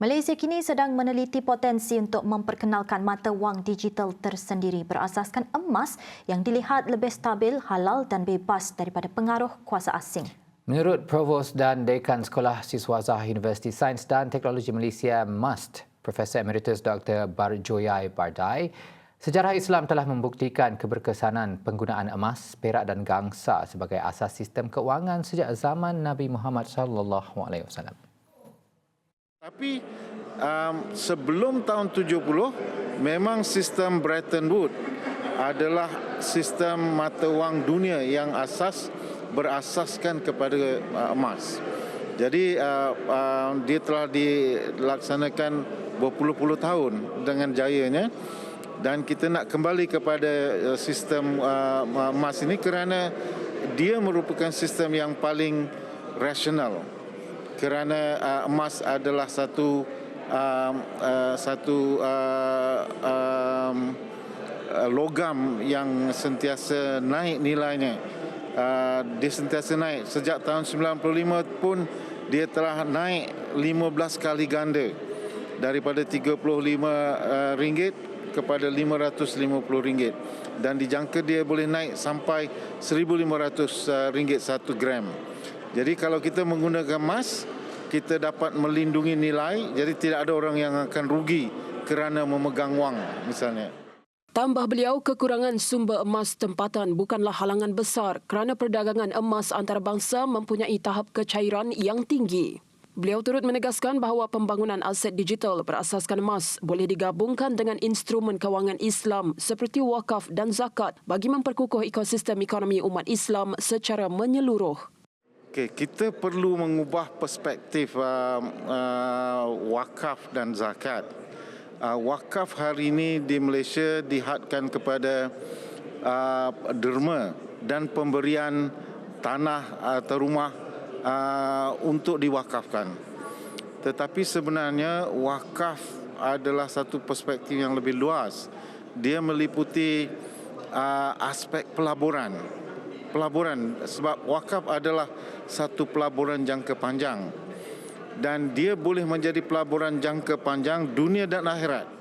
Malaysia kini sedang meneliti potensi untuk memperkenalkan mata wang digital tersendiri berasaskan emas yang dilihat lebih stabil, halal dan bebas daripada pengaruh kuasa asing. Menurut Provos dan Dekan Sekolah Siswazah Universiti Sains dan Teknologi Malaysia MUST, Profesor Emeritus Dr. Barjoyai Bardai, sejarah Islam telah membuktikan keberkesanan penggunaan emas, perak dan gangsa sebagai asas sistem keuangan sejak zaman Nabi Muhammad sallallahu alaihi wasallam. Tapi um, sebelum tahun 70 memang sistem Bretton Woods adalah sistem mata wang dunia yang asas berasaskan kepada uh, emas. Jadi uh, uh, dia telah dilaksanakan berpuluh-puluh tahun dengan jayanya dan kita nak kembali kepada uh, sistem uh, emas ini kerana dia merupakan sistem yang paling rasional kerana uh, emas adalah satu uh, uh, satu uh, um, uh, logam yang sentiasa naik nilainya. Uh, dia sentiasa naik sejak tahun 95 pun dia telah naik 15 kali ganda daripada 35 uh, kepada 550 ringgit dan dijangka dia boleh naik sampai 1500 uh, satu gram. Jadi kalau kita menggunakan emas, kita dapat melindungi nilai, jadi tidak ada orang yang akan rugi kerana memegang wang misalnya. Tambah beliau, kekurangan sumber emas tempatan bukanlah halangan besar kerana perdagangan emas antarabangsa mempunyai tahap kecairan yang tinggi. Beliau turut menegaskan bahawa pembangunan aset digital berasaskan emas boleh digabungkan dengan instrumen kewangan Islam seperti wakaf dan zakat bagi memperkukuh ekosistem ekonomi umat Islam secara menyeluruh. Okay, kita perlu mengubah perspektif uh, uh, wakaf dan zakat. Uh, wakaf hari ini di Malaysia dihadkan kepada uh, derma dan pemberian tanah atau rumah uh, untuk diwakafkan. Tetapi sebenarnya wakaf adalah satu perspektif yang lebih luas. Dia meliputi uh, aspek pelaburan pelaburan sebab wakaf adalah satu pelaburan jangka panjang. Dan dia boleh menjadi pelaburan jangka panjang dunia dan akhirat